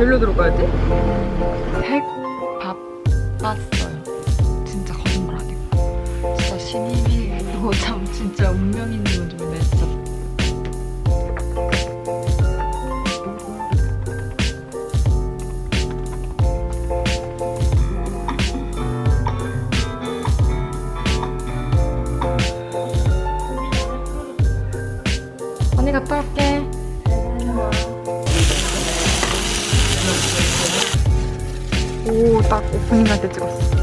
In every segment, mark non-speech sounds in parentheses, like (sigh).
여기로 들어가야 돼? 핵밥 봤어요. 진짜 거짓말 아니고. 진짜 신입이 이거 (laughs) 참 진짜 운명 있는 모르겠네. 진짜. 언니 갔다 올게. 딱 오프닝 할 때 찍었어.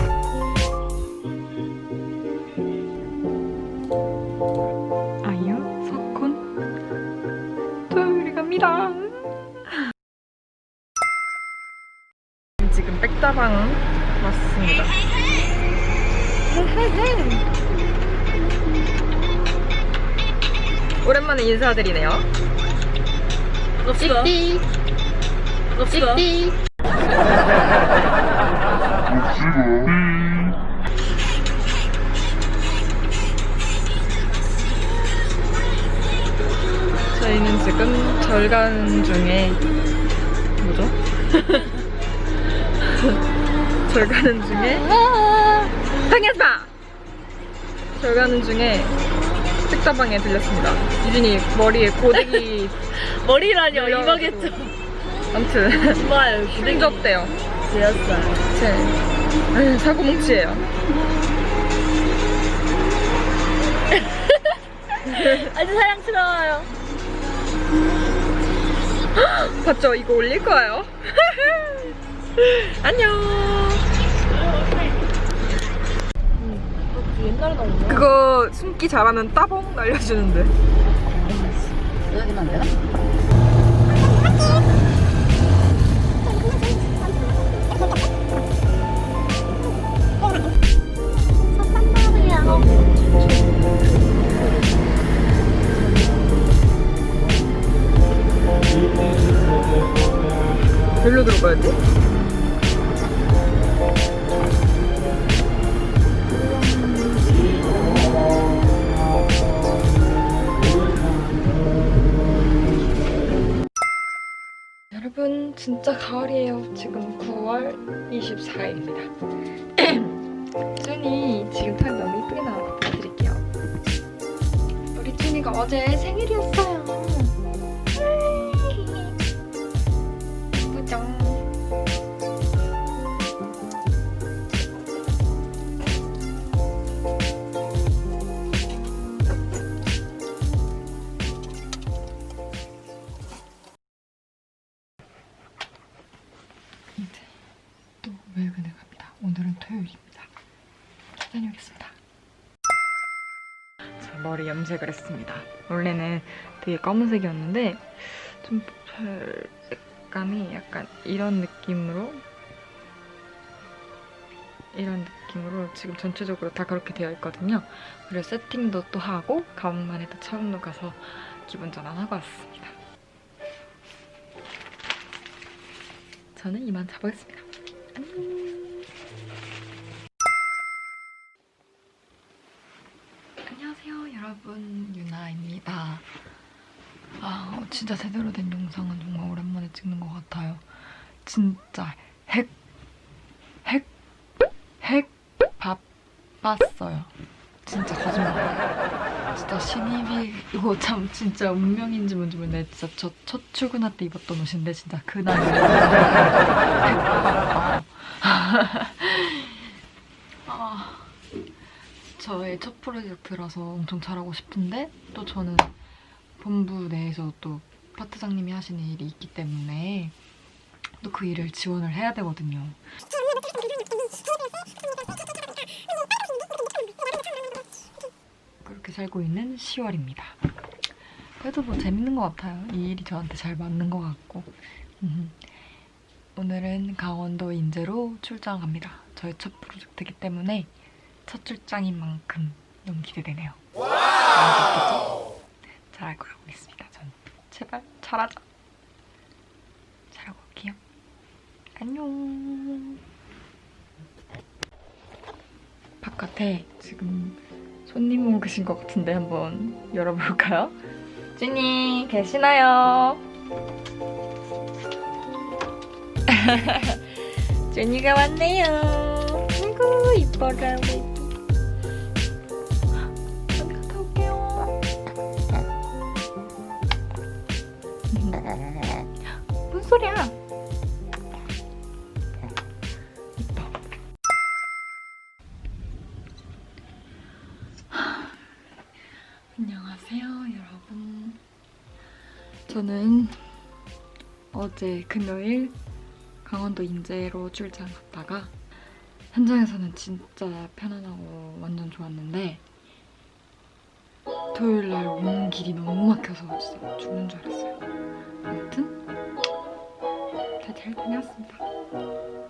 아이유, 석훈, 토요일이 갑니다. 지금 백다방 왔습니다. 오랜만에 인사드리네요. 갑시다. 띠 저희는 지금 절간 중에 뭐죠? (laughs) 절가는 중에 당했다! 절가는 중에 식사방에 들렸습니다. 유진이 머리에 고데기 (laughs) 머리라뇨. 이마겠죠. 아무튼 정말 힘겹대요. 되었어요. 제 사고뭉치예요. (laughs) 아주 사랑스러워요. (gasps) 봤죠? 이거 올릴 거예요. (laughs) 안녕. 그거 숨기 잘하면 따봉 날려주는데. 여기만 안 되나? 여기로 들어가야 돼? 여러분 진짜 가을이에요. 지금 9월 24일입니다. 준이 지금 털 너무 이쁘게 나와서 보여드릴게요. 우리 준이가 어제 생일이었어요. 외근을 갑니다. 오늘은 토요일입니다. 다녀오겠습니다. 자, 머리 염색을 했습니다. 원래는 되게 검은색이었는데 좀별 색감이 약간 이런 느낌으로 이런 느낌으로 지금 전체적으로 다 그렇게 되어 있거든요. 그래서 세팅도 또 하고 가방만 해도 처음로 가서 기분 전환하고 왔습니다. 저는 이만 자보겠습니다. 안녕하세요, 여러분. 유나입니다. 아, 어, 진짜 제대로 된 영상은 정말 오랜만에 찍는 것 같아요. 진짜 핵, 핵, 핵, 바빴어요. 진짜 거짓말. 진짜 신입이 이거 참 진짜 운명인지 뭔지 모르겠네. 진짜 저 첫 출근할 때 입었던 옷인데 진짜 그날. (laughs) 아, 저의 첫 프로젝트라서 엄청 잘하고 싶은데 또 저는 본부 내에서 또 파트장님이 하시는 일이 있기 때문에 또 그 일을 지원을 해야 되거든요. 그렇게 살고 있는 10월입니다. 그래도 뭐 재밌는 것 같아요. 이 일이 저한테 잘 맞는 것 같고. 음. 오늘은 강원도 인제로 출장 갑니다. 저의 첫 프로젝트이기 때문에 첫 출장인 만큼 너무 기대되네요. 잘할 거라고 믿습니다. 전 제발 잘하자. 잘하고 올게요. 안녕. 바깥에 지금 손님 온 계신 것 같은데 한번 열어볼까요? 주니 계시나요? (laughs) 주니가 왔네요. 아이고 이뻐라 우리. 음. 소리야? 어제 금요일 강원도 인제로 출장 갔다가 현장에서는 진짜 편안하고 완전 좋았는데 토요일 날 오는 길이 너무 막혀서 진짜 죽는 줄 알았어요. 아무튼 다잘 다녀왔습니다.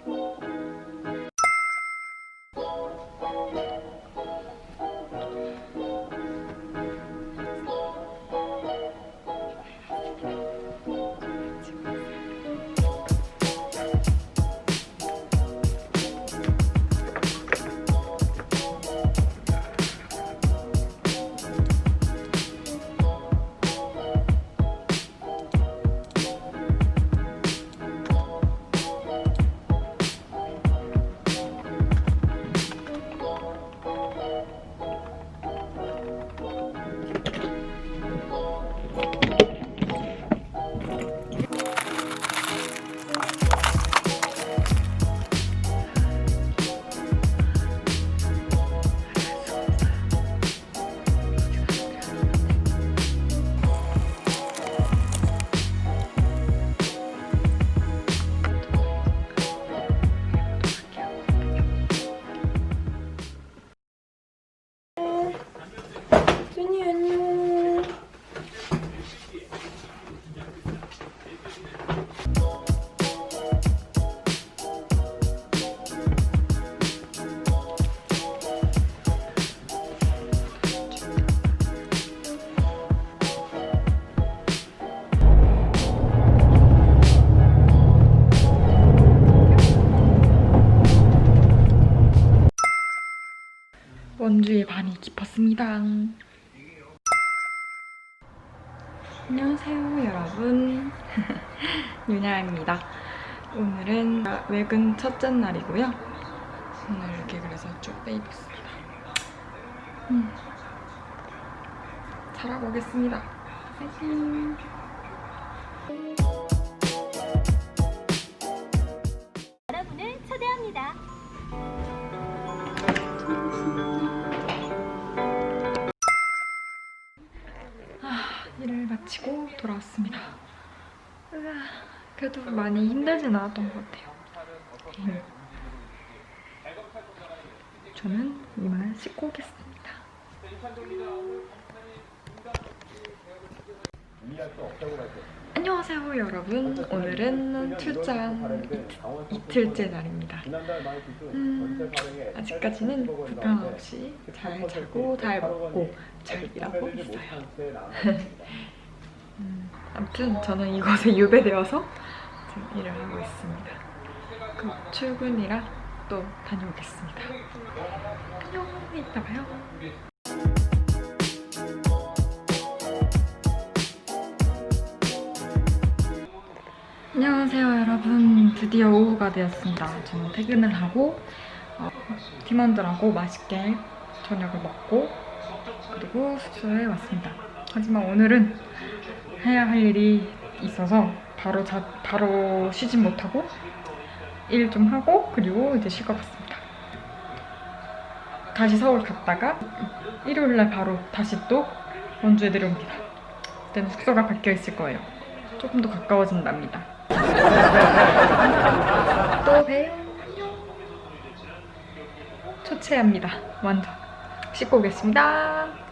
원주의 반이 깊었습니다. 안녕하세요, 여러분. (laughs) 유냐입니다. 오늘은 외근 첫째 날이고요. 오늘 이렇게 그래서 쭉 빼입었습니다. 음. 잘하고 오겠습니다. 파이팅! 마치고 돌아왔습니다. 으아, 그래도 많이 힘들진 않았던 것 같아요. 음. 저는 이만 씻고 오겠습니다. 안녕하세요 여러분. 오늘은 출장 이, 이틀 째 날입니다. 음, 아직까지는 불편 없이 잘 자고 잘 먹고 잘 일하고 있어요. (laughs) 음, 아무튼 저는 이곳에 (laughs) 유배되어서 지금 일을 하고 있습니다. 그 출근이라 또 다녀오겠습니다. 안녕, 이따 봐요. 안녕하세요 여러분 드디어 오후가 되었습니다 저는 퇴근을 하고 어, 팀원들하고 맛있게 저녁을 먹고 그리고 숙소에 왔습니다 하지만 오늘은 해야 할 일이 있어서 바로 자, 바로 쉬진 못하고 일 좀 하고 그리고 이제 쉴것 같습니다 다시 서울 갔다가 일요일날 바로 다시 또 원주에 내려옵니다 그때는 숙소가 바뀌어 있을 거예요 조금 더 가까워진답니다 (laughs) 또 봬요. 초췌합니다. 완전. 씻고 오겠습니다.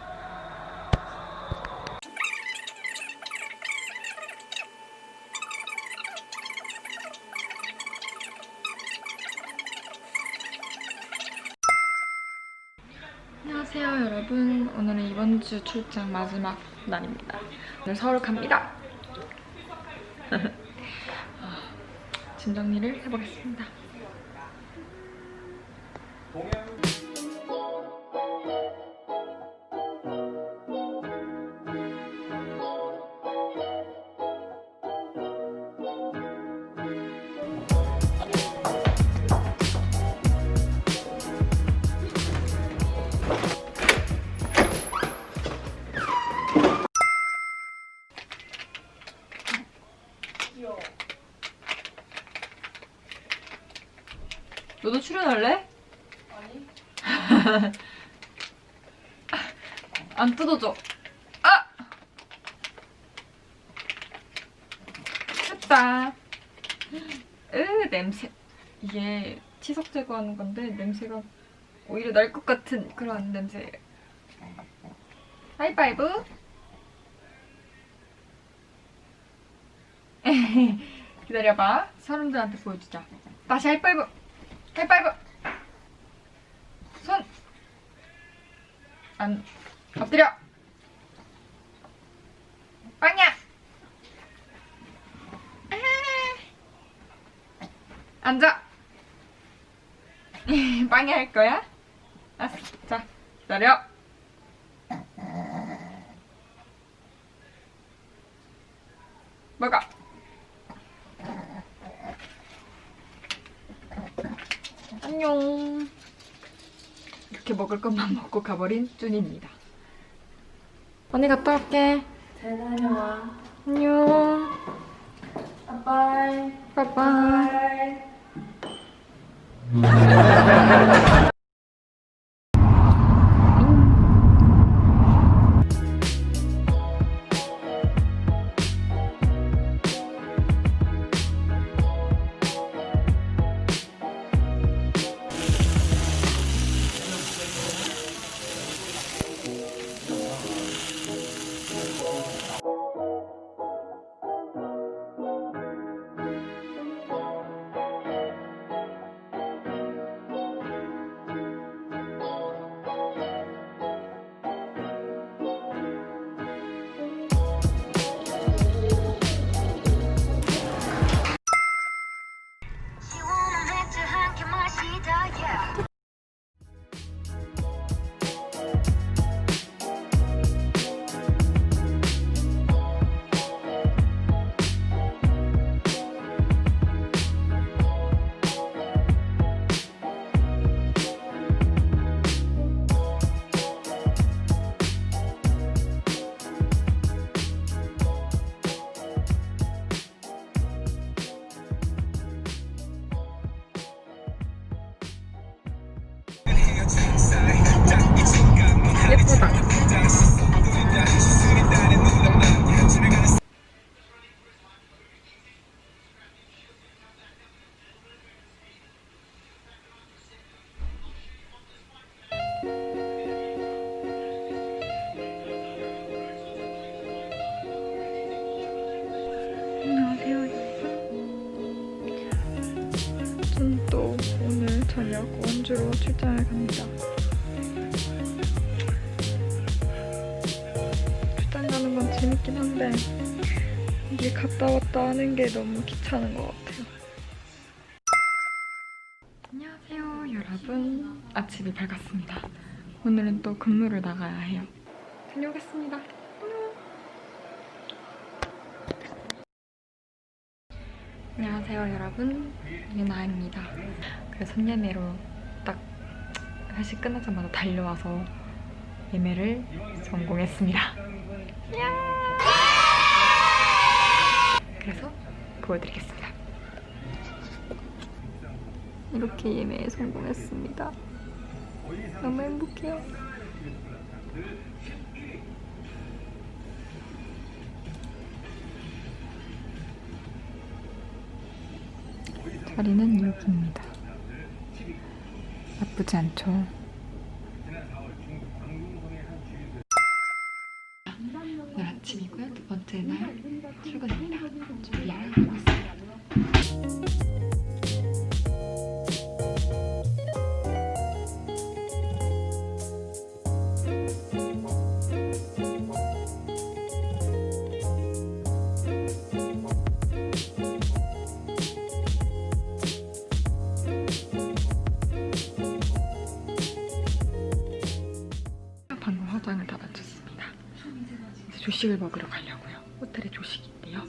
이번 주 출장 마지막 날입니다. 오늘 서울 갑니다. (laughs) 짐 정리를 해보겠습니다. (laughs) 안 뜯어져. 아! 됐다. 으, 냄새. 이게 치석 제거하는 건데 냄새가 오히려 날 것 같은 그런 냄새예요. 하이파이브. (laughs) 기다려봐. 사람들한테 보여주자. 다시 하이파이브. 하이파이브. 안 엎드려. 빵야. 아. 앉아. (laughs) 빵야 할 거야? 알았어. 자, 기다려. 먹어. 안녕. 이렇게 먹을 것만 (laughs) 먹고 가버린 쭈니입니다. 언니 갔다 올게. 잘 다녀와. 안녕. 빠이. 빠빠이. (laughs) 게 너무 귀찮은 것 같아요. 안녕하세요, 여러분. 아침이 밝았습니다. 오늘은 또 근무를 나가야 해요. 다녀오겠습니다. 안녕하세요 여러분 유나입니다 그래서 손예매로 딱 회식 끝나자마자 달려와서 예매를 성공했습니다 야! 그래서 보여드리겠습니다 이렇게 예매에 성공했습니다 너무 행복해요 자리는 여기입니다. 나쁘지 않죠? 조식을 먹으러 가려고요. 호텔에 조식이 있대요.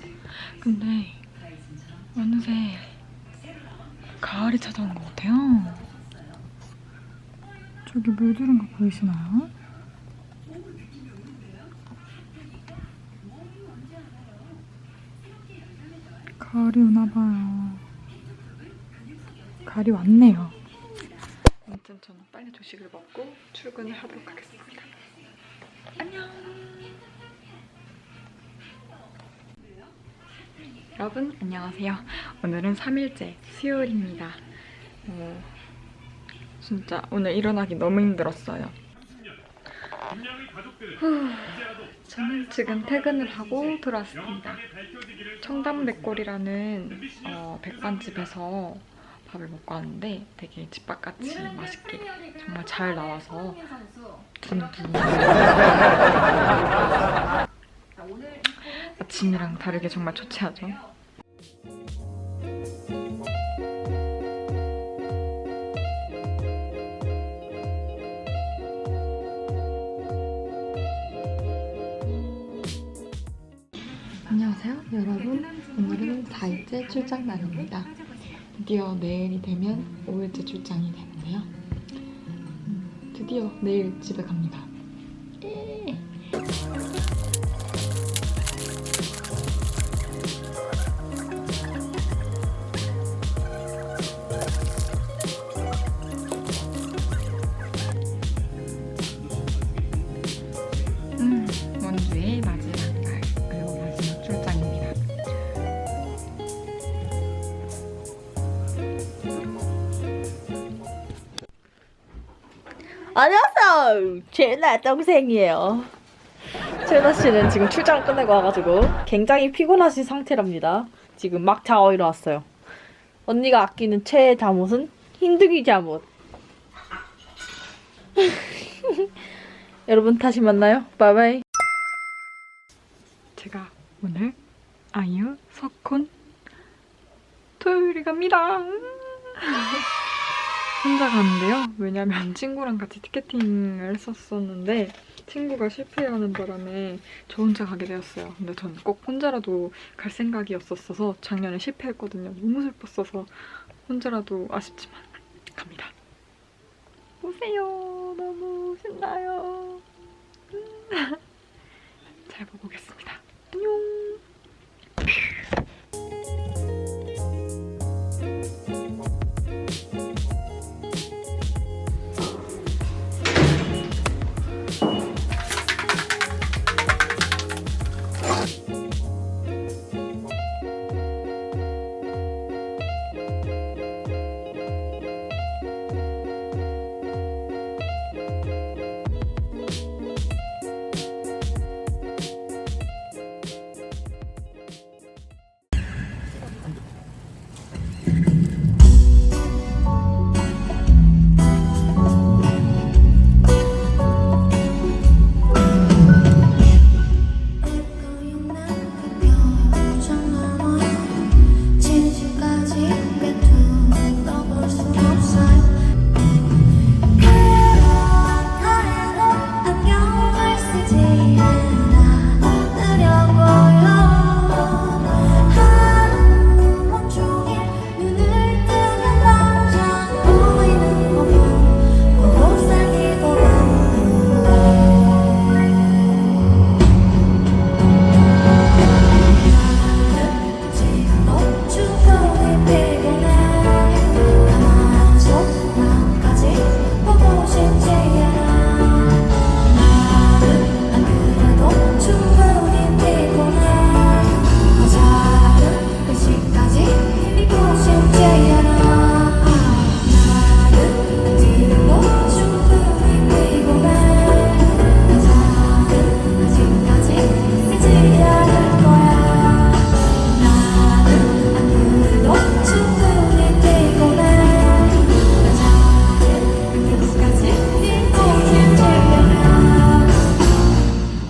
근데 어느새 가을이 찾아오는 것 같아요. 저기 물들은 거 보이시나요? 가을 가을이 오나봐요. 가을이 왔네요. 아무튼 저는 빨리 조식을 먹고 출근을 하도록 하겠습니다. 안녕. 여러분 안녕하세요. 오늘은 3일째 수요일입니다. 어, 진짜 오늘 일어나기 너무 힘들었어요. 후, 저는 지금 퇴근을 하고 돌아왔습니다. 청담백골이라는 어, 백반집에서 밥을 먹고 왔는데 되게 집밥같이 맛있게 정말 잘 나와서 둔둔 (laughs) (laughs) 아침이랑 다르게 정말 초췌하죠. 안녕하세요 여러분. 오늘은 4일째 출장 날입니다. 드디어 내일이 되면 5일째 출장이 되는데요. 음, 드디어 내일 집에 갑니다 안녕하세요. 제나 동생이에요. 제나 씨는 지금 출장 끝내고 와가지고 굉장히 피곤하신 상태랍니다. 지금 막 자고 일어났어요. 언니가 아끼는 최애 잠옷은 흰둥이 잠옷. (laughs) 여러분 다시 만나요. 바이바이. 제가 오늘 아이유, 석훈, 토요일에 갑니다. (laughs) 혼자 가는데요. 왜냐면 (laughs) 친구랑 같이 티켓팅을 했었었는데 친구가 실패하는 바람에 저 혼자 가게 되었어요. 근데 전 꼭 혼자라도 갈 생각이었었어서 작년에 실패했거든요. 너무 슬펐어서 혼자라도 아쉽지만 갑니다. 오세요. 너무 신나요. (laughs) 잘 보고 오겠습니다. 안녕.